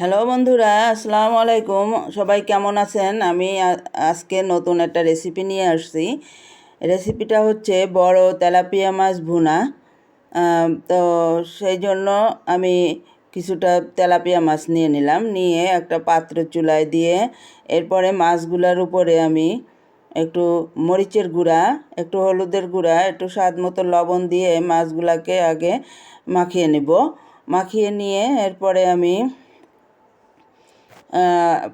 Hello বন্ধুরা, আসসালামু আলাইকুম। সবাই কেমন আছেন? আমি আজকে নতুন একটা রেসিপি নিয়ে আসছি। রেসিপিটা হচ্ছে বড় তেলাপিয়া মাছ ভুনা। তো সেই জন্য আমি কিছুটা তেলাপিয়া মাছ নিয়ে নিলাম। নিয়ে একটা পাত্র চুলায় দিয়ে এরপরে মাছগুলোর উপরে আমি একটু মরিচের গুঁড়া, একটু হলুদের গুঁড়া, একটু স্বাদ মতো লবণ দিয়ে মাছগুলাকে আগে মাখিয়ে নেব। মাখিয়ে নিয়ে এরপরে আমি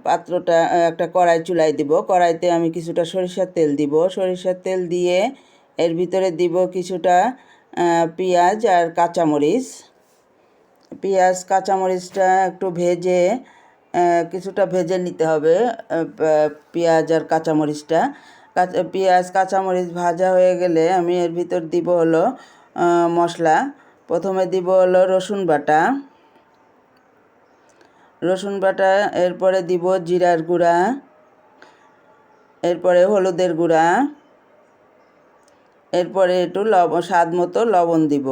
পাত্রটা একটা কড়াই চুলাই দিব। কড়াইতে আমি কিছুটা সরিষার তেল দিব। সরিষার তেল দিয়ে এর ভিতরে দিব কিছুটা পেঁয়াজ আর কাঁচামরিচ। পেঁয়াজ, কাঁচামরিচটা একটু ভেজে কিছুটা ভেজে নিতে হবে পেঁয়াজ আর কাঁচামরিচটা। কাঁচা, পেঁয়াজ, কাঁচামরিচ ভাজা হয়ে গেলে আমি এর ভিতর দিব হলো মশলা। প্রথমে দিব হলো রসুন বাটা। রসুন বাটা, এরপরে দিব জিরার গুঁড়া, এরপরে হলুদের গুঁড়া, এরপরে একটু লব, স্বাদ মতো লবণ দিব।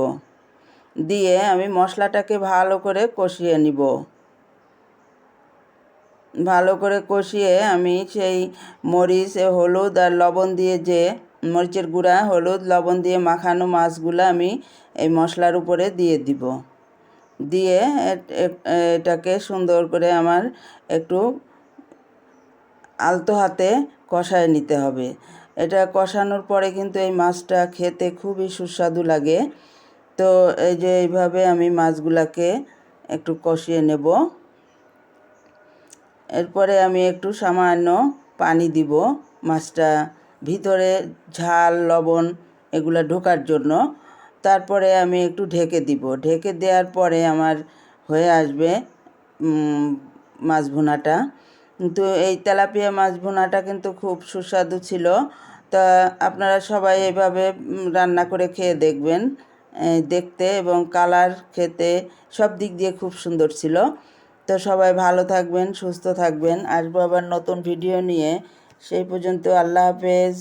দিয়ে আমি মশলাটাকে ভালো করে কষিয়ে নিব। ভালো করে কষিয়ে আমি সেই মরিচ, হলুদ আর লবণ দিয়ে যে মরিচের গুঁড়া, হলুদ, লবণ দিয়ে মাখানো মাছগুলো আমি এই মশলার উপরে দিয়ে দিব। দিয়ে এট- এট- এটাকে সুন্দর করে আমার একটু আলতো হাতে কষায় নিতে হবে। এটা কষানোর পরে কিন্তু এই মাছটা খেতে খুবই সুস্বাদু লাগে। তো এই যে এইভাবে আমি মাছগুলাকে একটু কষিয়ে নেব। এরপরে আমি একটু সামান্য পানি দিব মাছটা। ভিতরে ঝাল, লবণ এগুলো ঢোকার জন্য। তারপরে আমি একটু ঢেকে দিব। ঢেকে দেওয়ার পরে আমার হয়ে আসবে মাছ ভুনাটা। কিন্তু এই তেলাপিয়া মাছ ভুনাটা কিন্তু খুব সুস্বাদু ছিল। তা আপনারা সবাই এভাবে রান্না করে খেয়ে দেখবেন দেখতে এবং কালার খেতে সব দিক দিয়ে খুব সুন্দর ছিল। তো সবাই ভালো থাকবেন, সুস্থ থাকবেন। আসব আবার নতুন ভিডিও নিয়ে। সেই পর্যন্ত আল্লাহ হাফেজ।